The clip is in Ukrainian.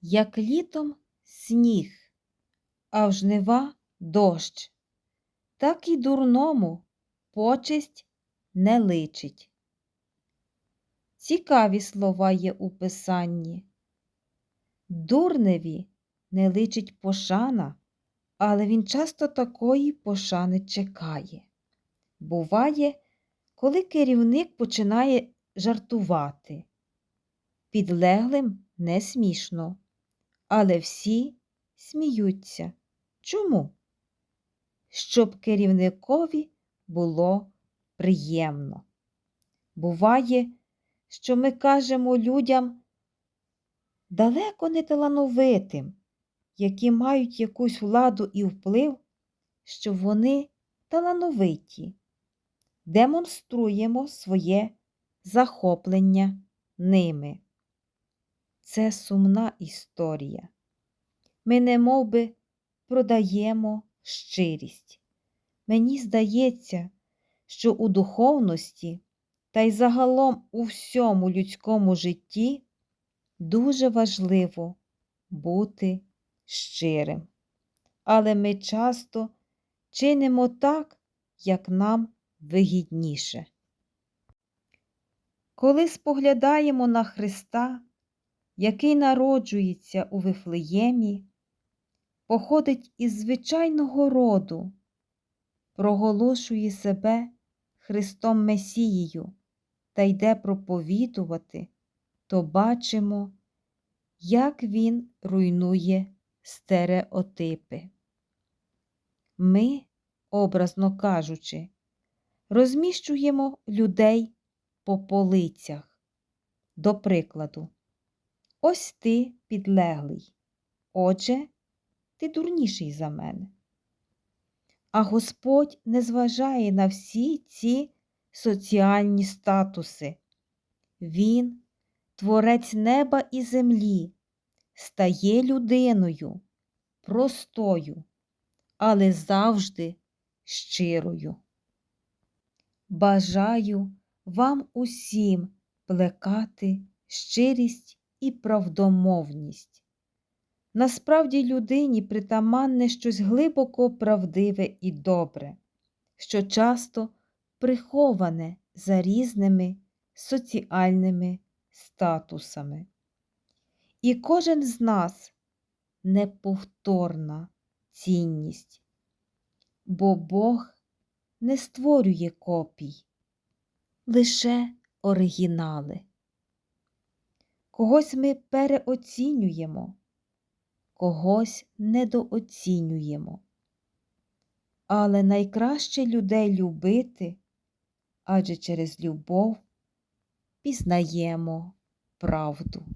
як літом сніг, а в жнива дощ, так і дурному почесть не личить. Цікаві слова є у писанні. Дурневі не личить пошана, але він часто такої пошани чекає. Буває, коли керівник починає жартувати. Підлеглим не смішно, але всі сміються. Чому? Щоб керівникові було приємно. Буває, що ми кажемо людям далеко не талановитим, які мають якусь владу і вплив, що вони талановиті, демонструємо своє захоплення ними. Це сумна історія. Ми не би продаємо щирість. Мені здається, що у духовності та й загалом у всьому людському житті дуже важливо бути щирим. Але ми часто чинимо так, як нам вигідніше. Коли споглядаємо на Христа, який народжується у Вифлеємі, походить із звичайного роду, проголошує себе Христом Месією та йде проповідувати, то бачимо, як Він руйнує стереотипи. Ми, образно кажучи, розміщуємо людей по полицях. До прикладу, ось ти підлеглий, отже, ти дурніший за мене. А Господь не зважає на всі ці соціальні статуси. Він, творець неба і землі, стає людиною, простою, але завжди щирою. Бажаю вам усім плекати щирість і правдомовність. Насправді людині притаманне щось глибоко правдиве і добре, що часто приховане за різними соціальними статусами. І кожен з нас неповторна цінність, бо Бог не створює копій, лише оригінали. Когось ми переоцінюємо, когось недооцінюємо. Але найкраще людей любити, адже через любов пізнаємо правду.